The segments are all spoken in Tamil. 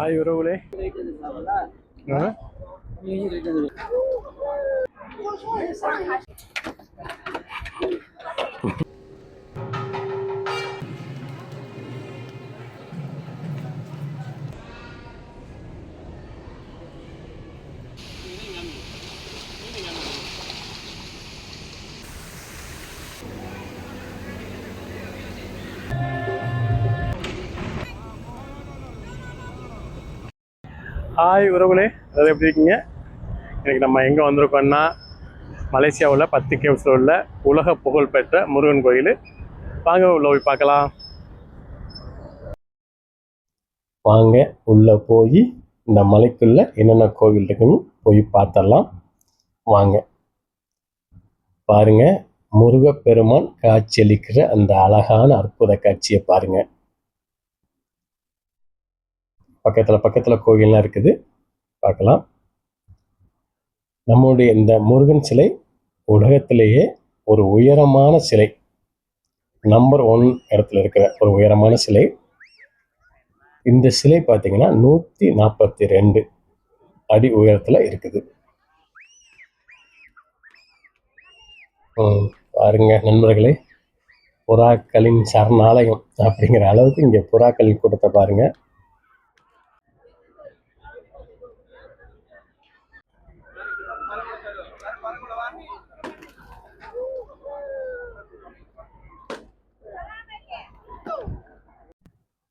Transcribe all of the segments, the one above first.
ஹாய் உறவுகளே ஆ? ஹாய் உறவுகளே. அதாவது எப்படி இருக்கீங்க? இன்றைக்கி நம்ம எங்கே வந்திருக்கோம்னா மலேசியாவில் பத்து கேவ்ஸில் உள்ள உலக புகழ்பெற்ற முருகன் கோயில். வாங்க உள்ள போய் பார்க்கலாம். வாங்க உள்ளே போய் இந்த மலைக்குள்ளே என்னென்ன கோவில் இருக்குன்னு போய் பார்த்தரலாம் வாங்க. பாருங்க முருகப்பெருமான் காட்சியளிக்கிற அந்த அழகான அற்புத காட்சியை பாருங்கள் பக்கத்தில் பக்கத்தில் கோயிலெலாம் இருக்குது. பார்க்கலாம். நம்முடைய இந்த முருகன் சிலை உலகத்திலேயே ஒரு உயரமான சிலை. நம்பர் ஒன் இடத்துல இருக்கிற ஒரு உயரமான சிலை. இந்த சிலை பார்த்தீங்கன்னா நூற்றி நாற்பத்தி ரெண்டு அடி உயரத்தில் இருக்குது. பாருங்க நண்பர்களே. புறாக்களின் சரணாலயம் அப்படிங்கிற அளவுக்கு இங்கே புறாக்களின் கூட்டத்தை பாருங்கள்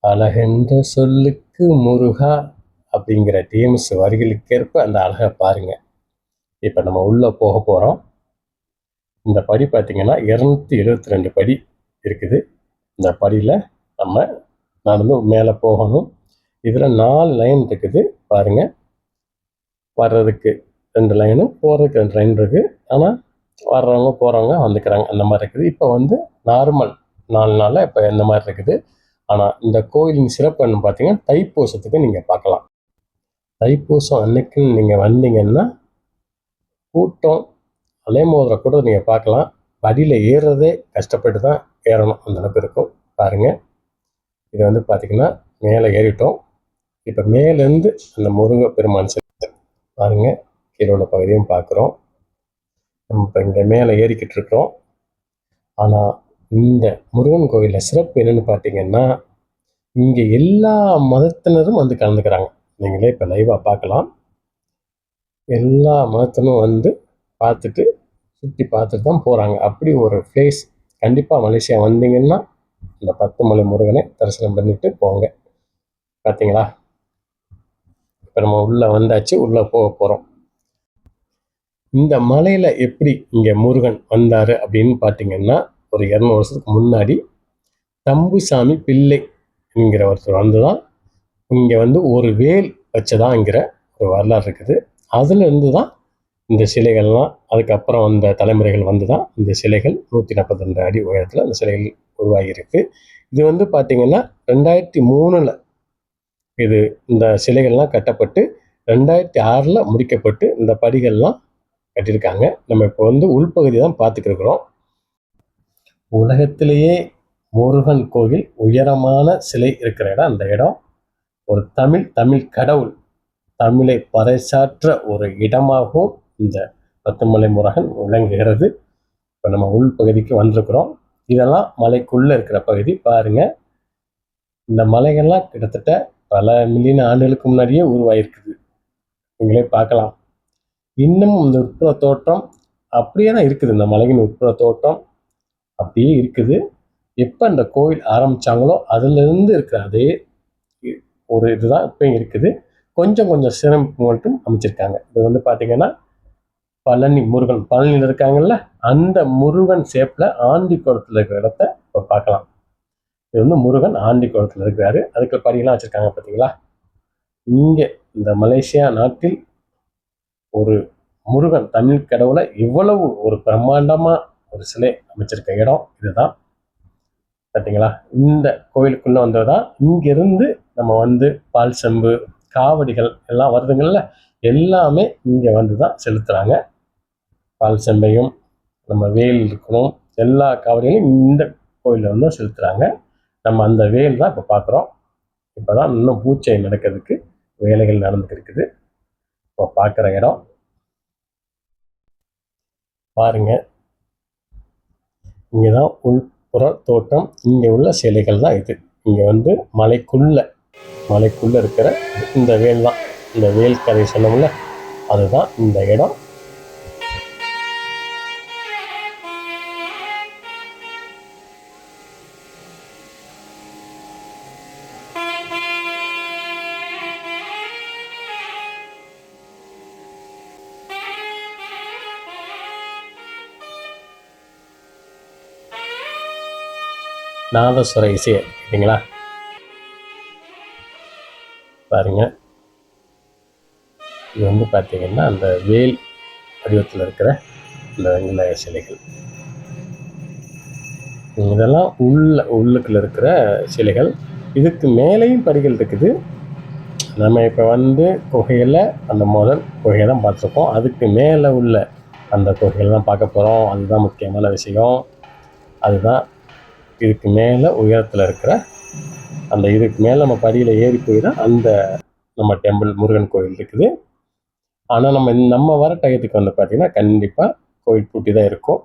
அழகென்ற சொல்லுக்கு முருகா அப்படிங்கிற டிஎம்எஸ் வரிகளுக்கேற்ப அந்த அழகை பாருங்க. இப்போ நம்ம உள்ளே போக போகிறோம் இந்த படி பார்த்திங்கன்னா இரநூத்தி எழுபத்தி ரெண்டு படி இருக்குது. இந்த படியில் நம்ம நடந்து மேலே போகணும். இதில் நாலு லைன் இருக்குது. பாருங்க. வர்றதுக்கு ரெண்டு லைனும் போகிறதுக்கு ரெண்டு லைன் இருக்குது ஆனால் வர்றவங்க போகிறவங்க வந்துக்கிறாங்க. அந்த மாதிரி இருக்குது. இப்போ வந்து நார்மல் நாலு நாளில் இப்போ இந்த மாதிரி இருக்குது. ஆனால் இந்த கோயிலின் சிறப்பு என்ன பார்த்தீங்கன்னா தைப்பூசத்துக்கு நீங்கள் பார்க்கலாம். தைப்பூசம் அன்னைக்குன்னு நீங்கள் வந்தீங்கன்னா கூட்டம் அலைமோதரை கூட நீங்கள் பார்க்கலாம். படியில் ஏறுறதே கஷ்டப்பட்டு தான் ஏறணும். அந்த அளவுக்கு இருக்கும். பாருங்கள் இது வந்து பார்த்திங்கன்னா மேலே ஏறிட்டோம். இப்போ மேலேருந்து அந்த முருக பெருமான் சிலை பாருங்கள் கீழே உள்ள பகுதியும் பார்க்குறோம் நம்ம இப்போ இங்கே மேலே ஏறிக்கிட்டு இருக்கிறோம். ஆனால் இந்த முருகன் கோயிலில் சிறப்பு என்னன்னு பார்த்தீங்கன்னா இங்கே எல்லா மதத்தினரும் வந்து கலந்துக்கிறாங்க. நீங்களே இப்போ லைவாக பார்க்கலாம் எல்லா மதத்தினரும் வந்து பார்த்துட்டு சுற்றி பார்த்துட்டு தான் போகிறாங்க அப்படி ஒரு பிளேஸ் கண்டிப்பாக மலேசியா வந்தீங்கன்னா இந்த பத்து மலை முருகனை தரிசனம் பண்ணிட்டு போங்க. பார்த்தீங்களா இப்போ நம்ம உள்ளே வந்தாச்சு உள்ளே போக போகிறோம் இந்த மலையில் எப்படி இங்கே முருகன் வந்தார் அப்படின்னு பார்த்தீங்கன்னா ஒரு இரநூறு வருஷத்துக்கு முன்னாடி தம்புசாமி பிள்ளை என்கிற ஒருத்தர் வந்து தான் இங்கே வந்து ஒரு வேல் வச்சதாங்கிற ஒரு வரலாறு இருக்குது. அதுலேருந்து தான் இந்த சிலைகள்லாம் அதுக்கப்புறம் வந்த தலைமுறைகள் வந்து தான் இந்த சிலைகள் நூற்றி நாற்பத்தி ரெண்டு அடி உயரத்தில் அந்த சிலைகள் உருவாகியிருக்கு. இது வந்து பார்த்திங்கன்னா ரெண்டாயிரத்தி மூணில் இது இந்த சிலைகள்லாம் கட்டப்பட்டு ரெண்டாயிரத்தி ஆறில் முடிக்கப்பட்டு இந்த படிகள்லாம் கட்டியிருக்காங்க. நம்ம இப்போ வந்து உள்பகுதி தான் பார்த்துக்கிருக்கிறோம் உலகத்திலேயே முருகன் கோவில் உயரமான சிலை இருக்கிற இடம் அந்த இடம். ஒரு தமிழ் தமிழ் கடவுள் தமிழை பறைசாற்ற ஒரு இடமாகவும் இந்த பத்துமலை முருகன் விளங்குகிறது. இப்போ நம்ம உள்பகுதிக்கு வந்திருக்கிறோம். இதெல்லாம் மலைக்குள்ளே இருக்கிற பகுதி பாருங்க. இந்த மலைகள்லாம் கிட்டத்தட்ட பல மில்லியன் ஆண்டுகளுக்கு முன்னாடியே உருவாயிருக்குது. நீங்களே பார்க்கலாம். இன்னும் இந்த உட்புற தோற்றம் அப்படியே தான் இருக்குது. இந்த மலையின் உட்புற தோற்றம் அப்படியே இருக்குது. எப்போ இந்த கோவில் ஆரம்பிச்சாங்களோ அதுலேருந்து இருக்கிற அதே இ- ஒரு இதுதான் இப்போயும் இருக்குது. கொஞ்சம் கொஞ்சம் சிறப்பு மட்டும் அமைச்சிருக்காங்க. இது வந்து பார்த்தீங்கன்னா பழனி முருகன் பழனியில் இருக்காங்கல்ல அந்த முருகன் ஷேப்பில் ஆண்டி குளத்தில் இருக்கிற இடத்த இப்போ பார்க்கலாம். இது வந்து முருகன் ஆண்டி குளத்தில் இருக்கிறாரு. அதுக்கு படியெல்லாம் வச்சுருக்காங்க பார்த்தீங்களா இங்கே இந்த மலேசியா நாட்டில் ஒரு முருகன் தமிழ் கடவுளை இவ்வளவு ஒரு பிரம்மாண்டமாக ஒரு சிலை அமைச்சிருக்க இடம் இதுதான். பார்த்தீங்களா இந்த கோயிலுக்குள்ளே வந்தது தான் இங்கிருந்து நம்ம வந்து பால் செம்பு காவடிகள் எல்லாம் வருதுங்கள்ல எல்லாமே இங்கே வந்து தான் செலுத்துகிறாங்க பால் செம்பையும் நம்ம வேல் இருக்கணும் எல்லா காவடிகளையும் இந்த கோயிலில் வந்து செலுத்துகிறாங்க நம்ம அந்த வேல் தான் இப்போ பார்க்குறோம் இப்போ தான் இன்னும் பூச்சை நடக்கிறதுக்கு வேலைகள் நடந்துட்டு இருக்குது. இப்போ பார்க்குற இடம். பாருங்கள் இங்கே தான் உள்புற தோட்டம் இங்கே உள்ள சிலைகள் தான் இது. இங்கே வந்து மலைக்குள்ளே மலைக்குள்ளே இருக்கிற இந்த வேல் தான் இந்த வேல் கதை சொன்னோம்ல அதுதான் இந்த இடம். நாதஸ்வர இசை இல்லைங்களா பாருங்க. இது வந்து பார்த்தீங்கன்னா அந்த வேல் வடிவத்தில் இருக்கிற இந்த வெங்கடாய சிலைகள். இதெல்லாம் உள்ள உள்ளுக்குள்ள இருக்கிற சிலைகள். இதுக்கு மேலேயும் படிகள் இருக்குது. நம்ம இப்போ வந்து குகையில் அந்த முதல் குகையை தான் பார்த்துருக்கோம். அதுக்கு மேலே உள்ள அந்த குகையில் தான் பார்க்க போகிறோம் அதுதான் முக்கியமான விஷயம். அதுதான் இதுக்கு மேலே உயரத்தில் இருக்கிற அந்த இதுக்கு மேலே நம்ம படியில் ஏறி போய் தான் அந்த நம்ம டெம்பிள் முருகன் கோயில் இருக்குது. ஆனால் நம்ம நம்ம வர டயத்துக்கு வந்து பார்த்திங்கன்னா கண்டிப்பாக கோயில் பூட்டி தான் இருக்கும்.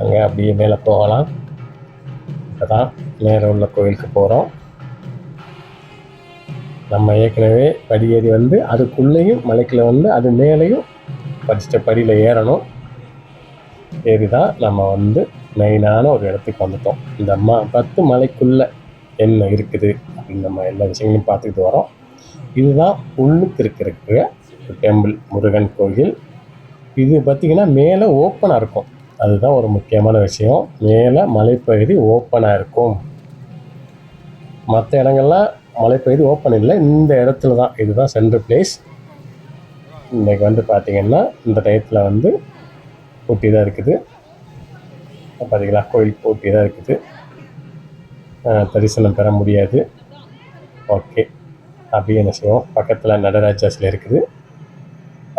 அங்கே அப்படியே மேலே போகலாம். அதான் மேலே உள்ள கோயிலுக்கு போகிறோம் நம்ம ஏற்கனவே படியேறி வந்து அதுக்குள்ளேயும் மலைக்கில் வந்து அது மேலேயும் படிச்சிட்ட படியில் ஏறணும். ஏறி தான் நம்ம வந்து மெயினான ஒரு இடத்துக்கு வந்துட்டோம். இந்த ம பத்து மலைக்குள்ளே என்ன இருக்குது அப்படின்னு நம்ம எல்லா விஷயங்களையும் பார்த்துக்கிட்டு வரோம். இதுதான் உள்ளுக்கு இருக்கிற டெம்பிள் முருகன் கோயில். இது பார்த்திங்கன்னா மேலே ஓப்பனாக இருக்கும். அதுதான் ஒரு முக்கியமான விஷயம். மேலே மலைப்பகுதி ஓப்பனாக இருக்கும். மற்ற இடங்கள்லாம் மழை பெய்து ஓப்பன் இல்லை. இந்த இடத்துல தான் இதுதான் சென்ட்ரல் பிளேஸ் இன்றைக்கி வந்து பார்த்திங்கன்னா இந்த டயத்தில் வந்து பூட்டி தான் இருக்குது. பார்த்தீங்களா கோயில் பூட்டி தான் இருக்குது. தரிசனம் பெற முடியாது. ஓகே. அப்படியே என்ன செய்வோம்? பக்கத்தில் நடராஜா சிலை இருக்குது.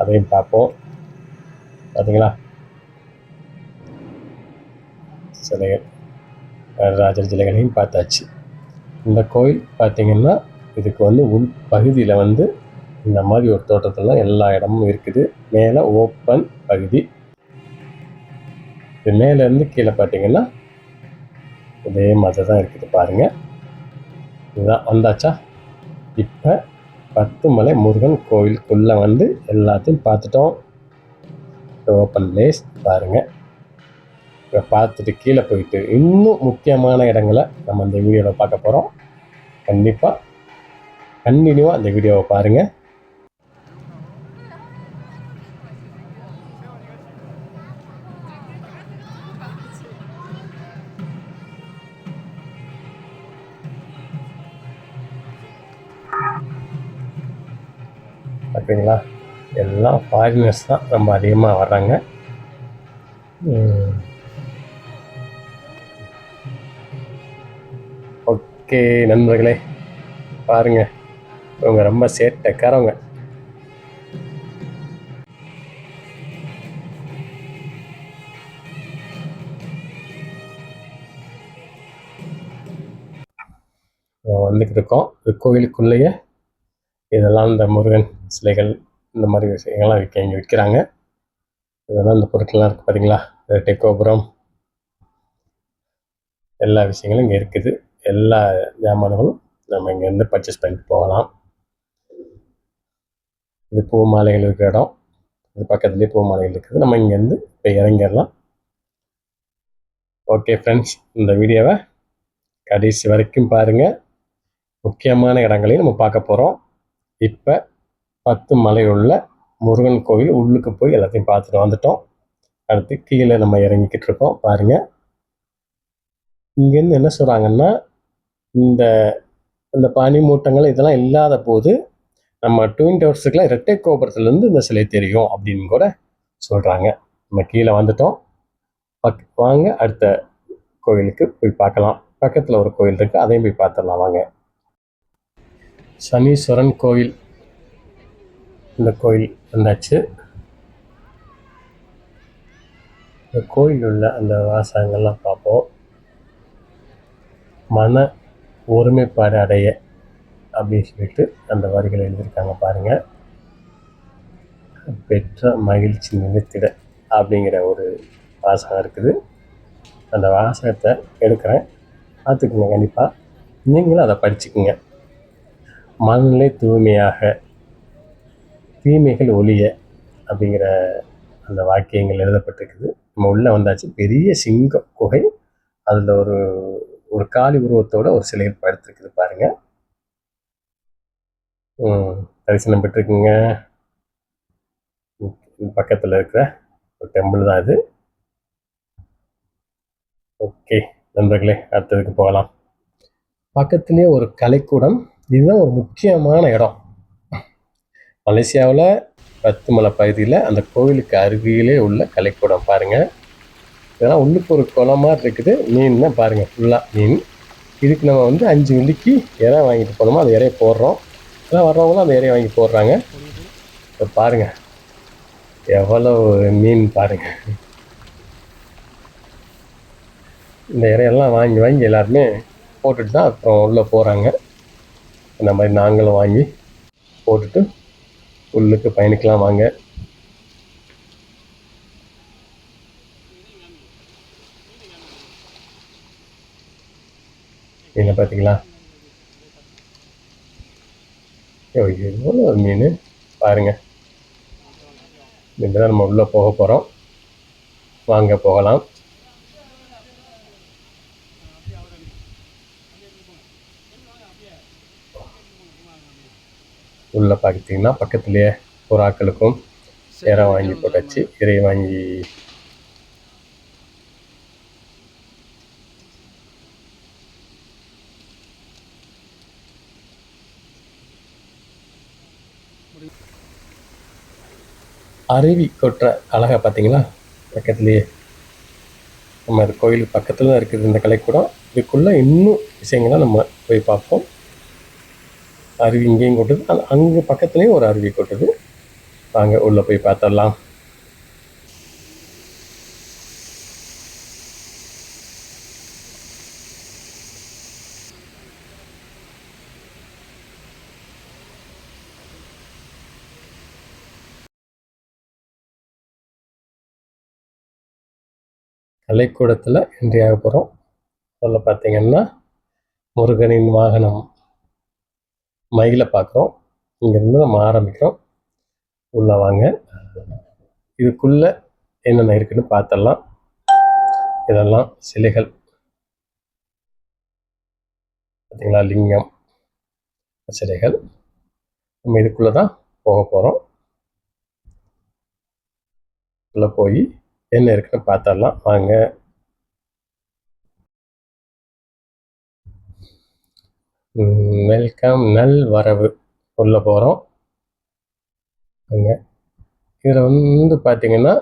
அதையும் பார்ப்போம். பார்த்தீங்களா? சிலைகள். நடராஜர் சிலைகளையும் பார்த்தாச்சு. இந்த கோயில் பார்த்திங்கன்னா இதுக்கு வந்து உள் பகுதியில் வந்து இந்த மாதிரி ஒரு தோட்டத்தில் எல்லா இடமும் இருக்குது. மேலே ஓப்பன் பகுதி. இது மேலேருந்து கீழே பார்த்தீங்கன்னா இதே மாதிரி தான் இருக்குது பாருங்கள் இதுதான் வந்தாச்சா? இப்போ பத்துமலை முருகன் கோயிலுக்குள்ளே வந்து எல்லாத்தையும் பார்த்துட்டோம். ஓப்பன் பிளேஸ் பாருங்கள் பார்த்துட்டு கீழே போயிட்டு இன்னும் முக்கியமான இடங்களை நம்ம இந்த வீடியோவில் பார்க்க போகிறோம் கண்டிப்பாக கண்டினியூவாக அந்த வீடியோவை பாருங்கள் ஓகேங்களா எல்லாம் ஃபாரினர்ஸ் தான் ரொம்ப அதிகமாக வர்றாங்க. ஓகே நண்பர்களே. பாருங்க இவங்க ரொம்ப சேட்டைக்காரவங்க. வந்துக்கிட்டு இருக்கோம். கோவிலுக்குள்ளேயே இதெல்லாம் இந்த முருகன் சிலைகள் இந்த மாதிரி விஷயங்கள்லாம் விற்க இங்கே விற்கிறாங்க இதெல்லாம் இந்த பொருட்கள்லாம் இருக்குது பார்த்தீங்களா இரட்டை கோபுரம் எல்லா விஷயங்களும் இங்கே இருக்குது. எல்லா ஜாமான்களும் நம்ம இங்கேருந்து பர்ச்சேஸ் பண்ணிட்டு போகலாம். இது பூ மாலைகள் இருக்கிற இடம். இது பக்கத்துலேயே பூ மாலைகள் இருக்குது. நம்ம இங்கேருந்து இப்போ இறங்கிடலாம். ஓகே ஃப்ரெண்ட்ஸ் இந்த வீடியோவை கடைசி வரைக்கும் பாருங்கள் முக்கியமான இடங்களையும் நம்ம பார்க்க போகிறோம் இப்போ பத்து மலை உள்ள முருகன் கோவில் உள்ளுக்கு போய் எல்லாத்தையும் பார்த்துட்டு வந்துட்டோம். அடுத்து கீழே நம்ம இறங்கிக்கிட்டு இருக்கோம். பாருங்கள் இங்கேருந்து என்ன சொல்கிறாங்கன்னா இந்த இந்த பனிமூட்டங்கள் இதெல்லாம் இல்லாத போது நம்ம ட்வின் டவர்ஸுக்கெலாம் இரட்டை கோபுரத்துலேருந்து இந்த சிலை தெரியும் அப்படின்னு கூட சொல்கிறாங்க நம்ம கீழே வந்துட்டோம். பக் வாங்க அடுத்த கோயிலுக்கு போய் பார்க்கலாம். பக்கத்தில் ஒரு கோயில் இருக்குது அதையும் போய் பார்த்துடலாம் வாங்க. சனீஸ்வரன் கோயில். இந்த கோயில் வந்தாச்சு. இந்த கோயில் உள்ள அந்த வாசகங்கள்லாம் பார்ப்போம். மன ஒருமைப்பாடு அடைய அப்படின்னு சொல்லிட்டு அந்த வரிகள் எழுதியிருக்காங்க பாருங்கள் பெற்ற மகிழ்ச்சி நிமித்திட அப்படிங்கிற ஒரு வாசகம் இருக்குது. அந்த வாசகத்தை எடுக்கிறேன். பார்த்துக்குங்க கண்டிப்பாக நீங்களும் அதை படிச்சுக்குங்க. மனநிலை தூய்மையாக தீமைகள் ஒழிய அப்படிங்கிற அந்த வாக்கியங்கள் எழுதப்பட்டிருக்குது. நம்ம உள்ளே வந்தாச்சு பெரிய சிங்க குகை. அதில் ஒரு ஒரு காளி உருவத்தோட ஒரு சிலையில் படுத்திருக்குது பாருங்கள் தரிசனம் பெற்றிருக்குங்க. பக்கத்தில் இருக்கிற ஒரு டெம்பிள் தான் இது ஓகே நண்பர்களே அடுத்ததுக்கு போகலாம். பக்கத்துலேயே ஒரு கலைக்கூடம். இதுதான் ஒரு முக்கியமான இடம். மலேசியாவில் பத்துமலை பகுதியில் அந்த கோவிலுக்கு அருகிலே உள்ள கலைக்கூடம் பாருங்கள் இதெல்லாம் உள்ளுக்கு ஒரு குளம் மாதிரி இருக்குது. மீன் தான் பாருங்கள் ஃபுல்லாக மீன். இதுக்கு நம்ம வந்து அஞ்சு வெள்ளிக்கு இறை வாங்கிட்டு போனோமோ அந்த இறையை போடுறோம். எல்லாம் வர்றவங்களும் அந்த இறையை வாங்கி போடுறாங்க. இப்போ பாருங்கள் எவ்வளோ மீன் பாருங்கள் இந்த இறையெல்லாம் வாங்கி வாங்கி எல்லாருமே போட்டுட்டு தான் அப்புறம் உள்ளே போகிறாங்க இந்த மாதிரி நாங்களும் வாங்கி போட்டுட்டு உள்ளுக்கு பயணிக்கலாம் வாங்க. என்ன பார்த்தீங்களா எவ்வளோ மீன்? பாருங்கள் இதுதான் நம்ம உள்ளே போக போகிறோம் வாங்க போகலாம். உள்ளே பார்த்தீங்கன்னா பக்கத்துலேயே புறாக்களுக்கும் இறை வாங்கி போட்டாச்சு. இறை வாங்கி அருவி கொட்டுற கழகம் பார்த்தீங்களா? பக்கத்துலேயே. நம்ம கோயில் பக்கத்தில் தான் இருக்குது இந்த கலைக்கூடம். இதுக்குள்ளே இன்னும் விஷயங்களை நம்ம போய் பார்ப்போம். அருவி இங்கேயும் கொட்டுது. அங்கே பக்கத்துலேயும் ஒரு அருவி கொட்டுது. வாங்க உள்ளே போய் பார்த்துடலாம். கலைக்கூடத்தில் இன்றையாக போகிறோம் அதில் பார்த்தீங்கன்னா முருகனின் வாகனம் மயிலை பார்க்குறோம் இங்கேருந்து நம்ம ஆரம்பிக்கிறோம். உள்ளே வாங்க. இதுக்குள்ளே என்னென்ன இருக்குன்னு பார்த்துடலாம் இதெல்லாம் சிலைகள். பார்த்தீங்களா லிங்கம் சிலைகள். நம்ம இதுக்குள்ளே தான் போக போகிறோம் உள்ளே போய் என்ன இருக்குன்னு பார்த்தரலாம் வாங்க. வெல்கம் நல் வரவு உள்ளே போகிறோம் அங்கே இதில் வந்து பார்த்திங்கன்னா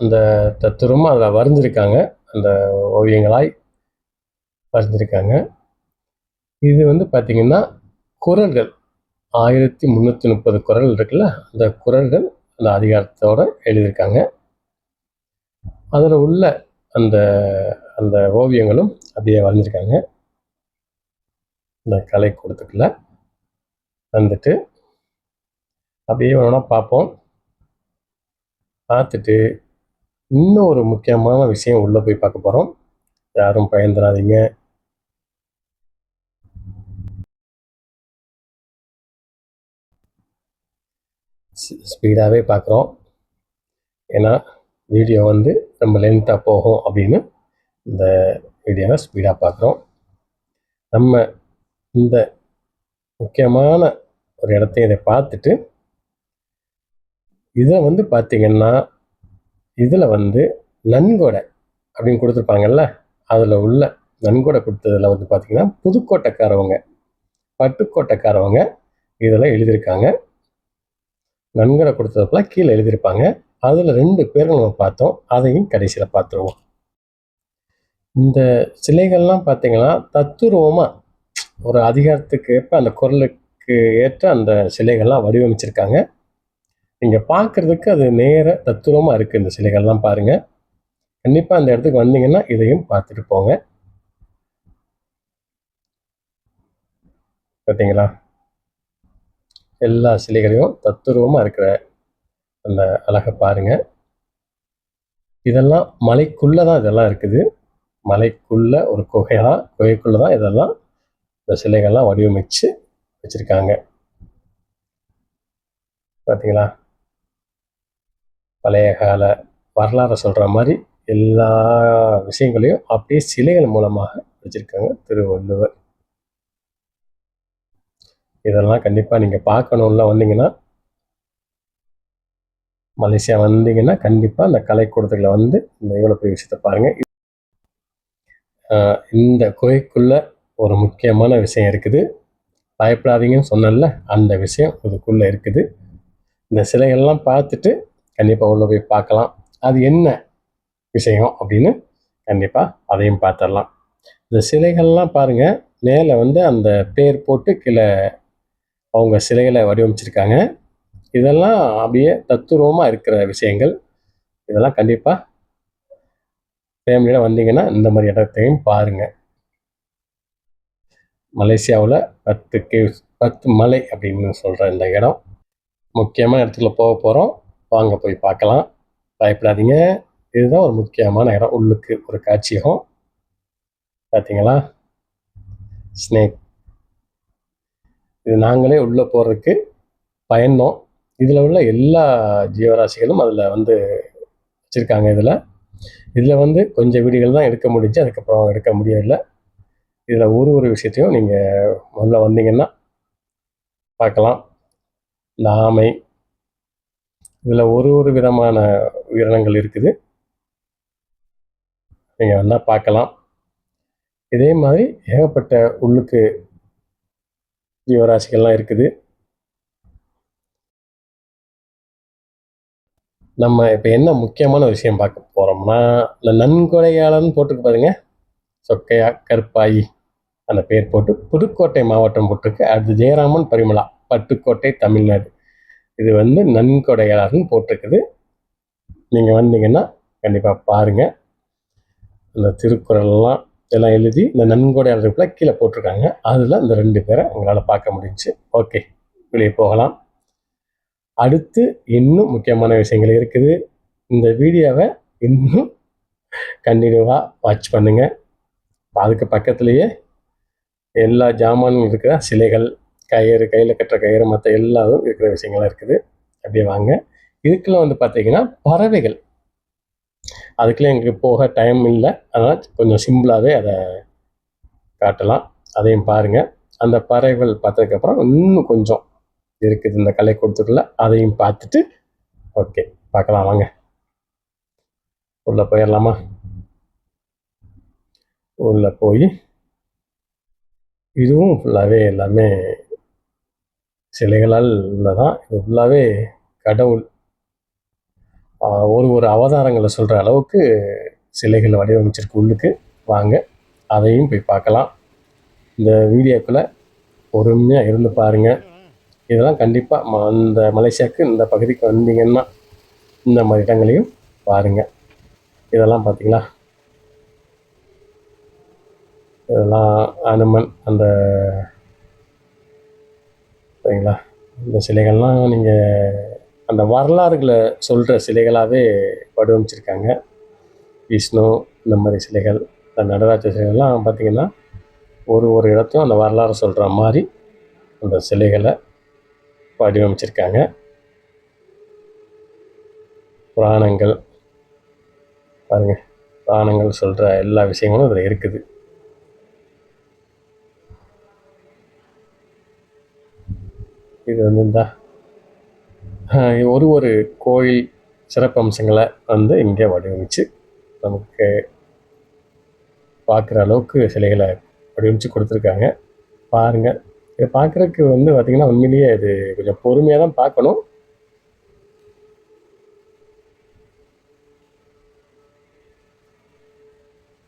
அந்த தத்துவமாக அதில் வரைஞ்சிருக்காங்க. அந்த ஓவியங்களாய் வரைஞ்சிருக்காங்க. இது வந்து பார்த்திங்கன்னா குரல்கள். ஆயிரத்தி முந்நூற்றி முப்பது குரல் இருக்குல்ல அந்த குரல்கள் அந்த அதிகாரத்தோடு எழுதியிருக்காங்க. அதில் உள்ள அந்த அந்த ஓவியங்களும் அப்படியே வரைஞ்சிருக்காங்க. இந்த கலைக்கூடத்துக்குள்ள வந்துட்டு அப்படியே வேணா பார்ப்போம். பார்த்துட்டு இன்னும் ஒரு முக்கியமான விஷயம் உள்ளே போய் பார்க்க போகிறோம் யாரும் பயந்துடாதீங்க ஸ்பீடாகவே பார்க்குறோம். ஏன்னா வீடியோ வந்து ரொம்ப லென்த்தாக போகும் அப்படின்னு இந்த வீடியோவை ஸ்பீடாக பார்க்குறோம். நம்ம இந்த முக்கியமான ஒரு இடத்தையும் இதை பார்த்துட்டு இதை வந்து பார்த்திங்கன்னா இதில் வந்து நன்கொடை அப்படின்னு கொடுத்துருப்பாங்கல்ல அதில் உள்ள நன்கொடை கொடுத்ததில் வந்து பார்த்திங்கன்னா புதுக்கோட்டைக்காரவங்க பட்டுக்கோட்டைக்காரவங்க இதெல்லாம் எழுதியிருக்காங்க. நன்கொடை கொடுத்ததுக்குலாம் கீழே எழுதியிருப்பாங்க. அதில் ரெண்டு பேரும் நம்ம பார்த்தோம். அதையும் கடைசியில் பார்த்துருவோம். இந்த சிலைகள்லாம் பார்த்தீங்கன்னா தத்துருவமாக ஒரு அதிகாரத்துக்கு ஏற்ப அந்த குரலுக்கு ஏற்ற அந்த சிலைகள்லாம் வடிவமைச்சிருக்காங்க. நீங்கள் பார்க்குறதுக்கு அது நேர தத்துவமாக இருக்குது இந்த சிலைகள்லாம் பாருங்கள் கண்டிப்பாக அந்த இடத்துக்கு வந்தீங்கன்னா இதையும் பார்த்துட்டு போங்க. பார்த்தீங்களா எல்லா சிலைகளையும் தத்துருவமாக இருக்கிற அந்த அழகை பாருங்கள் இதெல்லாம் மலைக்குள்ளே தான் இதெல்லாம் இருக்குது. மலைக்குள்ள ஒரு குகையாக குகைக்குள்ளே தான் இதெல்லாம் இந்த சிலைகள்லாம் வடிவமைச்சு வச்சுருக்காங்க. பார்த்தீங்களா பழைய கால வரலாறை சொல்கிற மாதிரி எல்லா விஷயங்களையும் அப்படியே சிலைகள் மூலமாக வச்சுருக்காங்க திருவள்ளுவர். இதெல்லாம் கண்டிப்பாக நீங்கள் பார்க்கணுன்னா வந்தீங்கன்னா மலேசியா வந்தீங்கன்னா கண்டிப்பாக அந்த கலைக்கூடத்தில் வந்து இந்த இவ்வளோ பெரிய விஷயத்தை பாருங்கள் இந்த குகைக்குள்ளே ஒரு முக்கியமான விஷயம் இருக்குது. பயப்படாதீங்கன்னு சொன்னல அந்த விஷயம் இதுக்குள்ளே இருக்குது. இந்த சிலைகள்லாம் பார்த்துட்டு கண்டிப்பாக உள்ளே போய் பார்க்கலாம். அது என்ன விஷயம் அப்படின்னு கண்டிப்பாக அதையும் பார்த்துடலாம். இந்த சிலைகள்லாம் பாருங்கள் மேலே வந்து அந்த பேர் போட்டு கீழே அவங்க சிலைகளை வடிவமைச்சிருக்காங்க. இதெல்லாம் அப்படியே தத்துரூபமாக இருக்கிற விஷயங்கள். இதெல்லாம் கண்டிப்பாக ஃபேமிலியோட வந்தீங்கன்னா இந்த மாதிரி இடத்தையும் பாருங்கள் மலேசியாவில் பத்து கேவ்ஸ் பத்து மலை அப்படின்னு சொல்கிற இந்த இடம். முக்கியமான இடத்துக்குள்ள போக போகிறோம் வாங்க போய் பார்க்கலாம். பயப்படாதீங்க. இதுதான் ஒரு முக்கியமான இடம். உள்ளுக்கு ஒரு காட்சியகம். பார்த்தீங்களா ஸ்னேக் இது நாங்களே உள்ளே போகிறதுக்கு பயந்தோம். இதில் உள்ள எல்லா ஜீவராசிகளும் அதில் வந்து வச்சுருக்காங்க இதில். இதில் வந்து கொஞ்சம் வீடுகள் தான் எடுக்க முடிஞ்சு அதுக்கப்புறம் எடுக்க முடியவில்லை இதில் ஒரு ஒரு விஷயத்தையும் நீங்கள் முதல்ல வந்தீங்கன்னா பார்க்கலாம். இந்த ஆமை. இதில் ஒரு ஒரு விதமான உயிரினங்கள் இருக்குது. நீங்கள் வந்தால் பார்க்கலாம். இதே மாதிரி ஏகப்பட்ட உள்ளுக்கு ஜீவராசிகள்லாம் இருக்குது. நம்ம இப்போ என்ன முக்கியமான விஷயம் பார்க்க போகிறோம்னா இந்த நன்கொடையாளர்னு போட்டுருக்கு பாருங்க. சொக்கையா கருப்பாயி அந்த பேர் போட்டு புதுக்கோட்டை மாவட்டம் போட்டிருக்கு. அது ஜெயராமன் பரிமளா பட்டுக்கோட்டை தமிழ்நாடு. இது வந்து நன்கொடையாளர்னு போட்டிருக்குது. நீங்கள் வந்தீங்கன்னா கண்டிப்பாக பாருங்கள் அந்த திருக்குறள்லாம் இதெல்லாம் எழுதி இந்த நன்கொடையாளருக்குள்ள கீழே போட்டிருக்காங்க. அதில் இந்த ரெண்டு பேரை உங்களால் பார்க்க முடிஞ்சு ஓகே வெளியே போகலாம். அடுத்து இன்னும் முக்கியமான விஷயங்கள் இருக்குது. இந்த வீடியோவை இன்னும் கண்டினியூவாக வாட்ச் பண்ணுங்கள் அதுக்கு பக்கத்துலேயே எல்லா ஜாமானும் இருக்கிற சிலைகள் கயிறு கையில் கட்டுற கயிறு மற்ற எல்லாரும் இருக்கிற விஷயங்களாக இருக்குது. அப்படியே வாங்க. இதுக்குள்ளே வந்து பார்த்தீங்கன்னா பறவைகள். அதுக்குள்ளே எங்களுக்கு போக டைம் இல்லை. அதனால் கொஞ்சம் சிம்பிளாகவே அதை காட்டலாம். அதையும் பாருங்கள் அந்த பறவைகள் பார்த்ததுக்கப்புறம் இன்னும் கொஞ்சம் இருக்குது இந்த கலை கொடுத்துக்கல அதையும் பார்த்துட்டு ஓகே பார்க்கலாம் வாங்க. உள்ளே போயிடலாமா உள்ளே போய் இதுவும் ஃபுல்லாகவே எல்லாமே சிலைகளால் உள்ளதான். இது ஃபுல்லாகவே கடவுள் ஒரு ஒரு அவதாரங்களை சொல்கிற அளவுக்கு சிலைகள் வடிவமைச்சிருக்கு உள்ளுக்கு. வாங்க அதையும் போய் பார்க்கலாம். இந்த வீடியோக்குள்ளே பொறுமையாக இருந்து பாருங்கள் இதெல்லாம் கண்டிப்பாக அந்த மலேசியாவுக்கு இந்த பகுதிக்கு வந்தீங்கன்னா இந்த மாதிரி இடங்களையும் பாருங்கள் இதெல்லாம் பார்த்தீங்களா இதெல்லாம் அனுமன் அந்த சரிங்களா இந்த சிலைகள்லாம் நீங்கள் அந்த வரலாறுகளை சொல்கிற சிலைகளாகவே வடிவமைச்சிருக்காங்க. விஷ்ணு இந்த மாதிரி சிலைகள் இந்த நடராஜ சிலைகள்லாம் பார்த்திங்கன்னா ஒரு ஒரு இடத்தையும் அந்த வரலாறு சொல்கிற மாதிரி அந்த சிலைகளை வடிவமைச்சிருக்காங்க புராணங்கள். பாருங்கள் புராணங்கள் சொல்கிற எல்லா விஷயங்களும் இதில் இருக்குது. இது வந்து இந்த ஒரு ஒரு கோயில் சிறப்பம்சங்களை வந்து இங்கே வடிவமைச்சு நமக்கு பார்க்குற அளவுக்கு சிலைகளை வடிவமைச்சு கொடுத்துருக்காங்க. பாருங்கள் இதை பார்க்குறதுக்கு வந்து பார்த்திங்கன்னா உண்மையிலேயே அது கொஞ்சம் பொறுமையாக தான் பார்க்கணும்.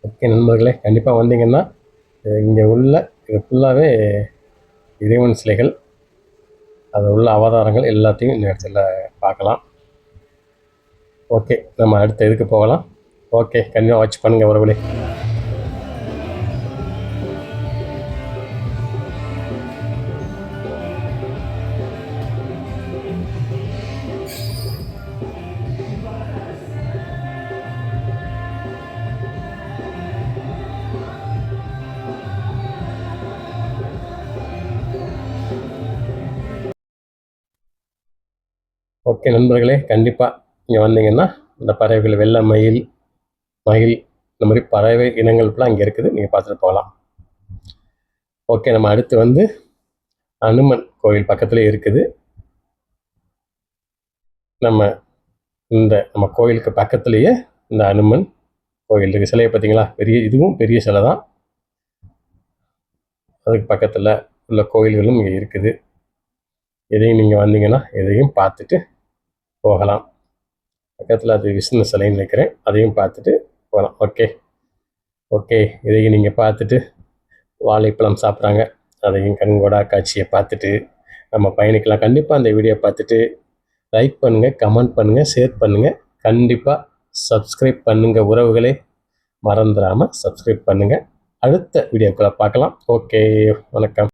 ஓகே நண்பர்களே கண்டிப்பாக வந்தீங்கன்னா இங்கே உள்ள இது ஃபுல்லாகவே இறைவன் சிலைகள் அது உள்ள அவதாரங்கள் எல்லாத்தையும் இந்த இடத்துல பார்க்கலாம். ஓகே நம்ம அடுத்த இதுக்கு போகலாம்? ஓகே கண்டிப்பாக வாட்ச் பண்ணுங்கள் உறவுகளே. ஓகே நண்பர்களே கண்டிப்பாக இங்கே வந்தீங்கன்னா இந்த பறவைகள் வெள்ளை மயில் மயில் இந்த மாதிரி பறவை இனங்கள் ஃபுல்லாக இங்கே இருக்குது. நீங்கள் பார்த்துட்டு போகலாம். ஓகே நம்ம அடுத்து வந்து அனுமன் கோயில் பக்கத்துலேயே இருக்குது. நம்ம இந்த நம்ம கோயிலுக்கு பக்கத்துலேயே இந்த அனுமன் கோயில் இருக்குது சிலையை பார்த்தீங்களா? பெரிய இதுவும் பெரிய சிலை தான். அதுக்கு பக்கத்தில் உள்ள கோயில்களும் இங்கே இருக்குது. எதையும் நீங்கள் வந்தீங்கன்னா எதையும் பார்த்துட்டு போகலாம். பக்கத்தில் அது விஷ்ணு சிலைன்னு நினைக்கிறேன் அதையும் பார்த்துட்டு போகலாம். ஓகே ஓகே இதையும் நீங்கள் பார்த்துட்டு வாழைப்பழம் சாப்பிட்றாங்க. அதையும் கண்கூடா காட்சியை பார்த்துட்டு நம்ம பயணிக்கலாம். கண்டிப்பாக அந்த வீடியோ பார்த்துட்டு லைக் பண்ணுங்கள் கமெண்ட் பண்ணுங்கள் ஷேர் பண்ணுங்கள் கண்டிப்பாக சப்ஸ்கிரைப் பண்ணுங்கள் உறவுகளே. மறந்துடாமல் சப்ஸ்கிரைப் பண்ணுங்கள் அடுத்த வீடியோக்குள்ளே பார்க்கலாம். ஓகே வணக்கம்.